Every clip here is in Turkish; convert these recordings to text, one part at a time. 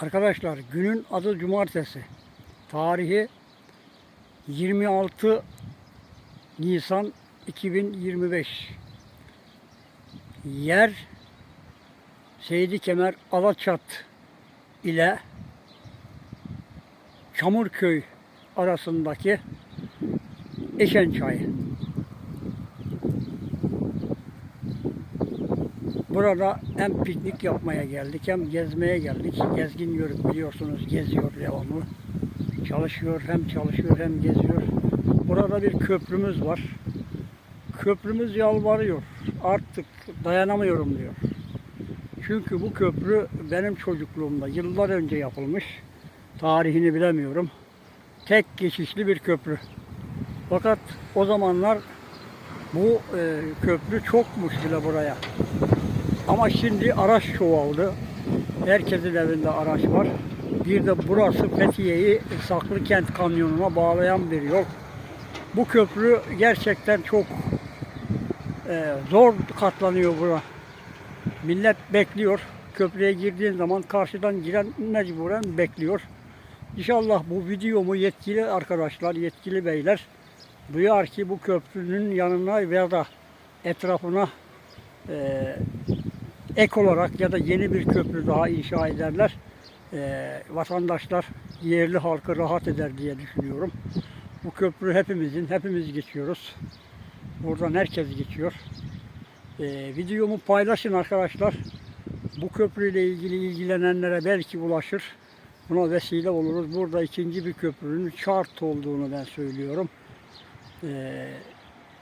Arkadaşlar günün adı cumartesi. Tarihi 26 Nisan 2025. Yer Seydi Kemer Alaçat ile Çamurköy arasındaki Eşen Çayı. Burada hem piknik yapmaya geldik hem gezmeye geldik. Gezgin yörük biliyorsunuz geziyor devamlı. Çalışıyor hem çalışıyor hem geziyor. Burada bir köprümüz var. Köprümüz yalvarıyor. Artık dayanamıyorum diyor. Çünkü bu köprü benim çocukluğumda yıllar önce yapılmış. Tarihini bilemiyorum. Tek geçişli bir köprü. Fakat o zamanlar bu e, köprü çokmuş bile buraya. Ama şimdi araç çoğaldı. Herkesin evinde araç var. Bir de burası Fethiye'yi Saklıkent Kanyonu'na bağlayan bir yol. Bu köprü gerçekten çok e, zor katlanıyor buna. Millet bekliyor. Köprüye girdiğin zaman karşıdan giren mecburen bekliyor. İnşallah bu videomu yetkili arkadaşlar, yetkili beyler duyar ki bu köprünün yanına veya da etrafına e, ek olarak ya da yeni bir köprü daha inşa ederler. E, vatandaşlar, yerli halkı rahat eder diye düşünüyorum. Bu köprü hepimizin, hepimiz geçiyoruz. Buradan herkes geçiyor. E, videomu paylaşın arkadaşlar. Bu köprüyle ilgili ilgilenenlere belki ulaşır. Buna vesile oluruz. Burada ikinci bir köprünün şart olduğunu ben söylüyorum. E,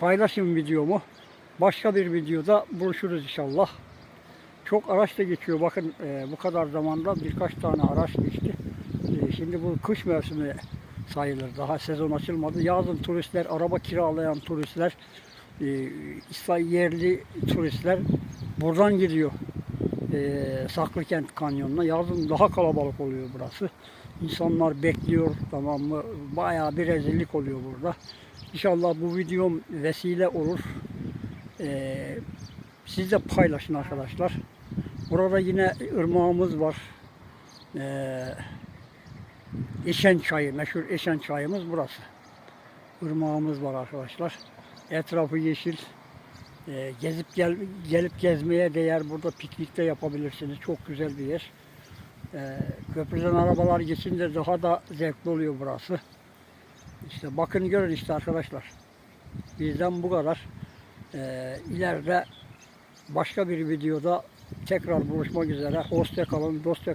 paylaşın videomu. Başka bir videoda buluşuruz inşallah. Çok araç da geçiyor. Bakın e, bu kadar zamanda birkaç tane araç geçti. E, şimdi bu kış mevsimi sayılır. Daha sezon açılmadı. Yazın turistler, araba kiralayan turistler, e, yerli turistler buradan gidiyor. E, Saklıkent Kanyonu'na. Yazın daha kalabalık oluyor burası. İnsanlar bekliyor tamam mı? Bayağı bir rezillik oluyor burada. İnşallah bu videom vesile olur. E, siz de paylaşın arkadaşlar. Burada yine ırmağımız var. Ee, Eşen çayı, meşhur Eşen çayımız burası. Irmağımız var arkadaşlar. Etrafı yeşil. Ee, gezip gel, gelip gezmeye değer. Burada piknik de yapabilirsiniz. Çok güzel bir yer. Ee, köprüden arabalar geçince daha da zevkli oluyor burası. İşte bakın görün işte arkadaşlar. Bizden bu kadar. Ee, ileride başka bir videoda tekrar buluşmak üzere. Hoşça kalın, dostça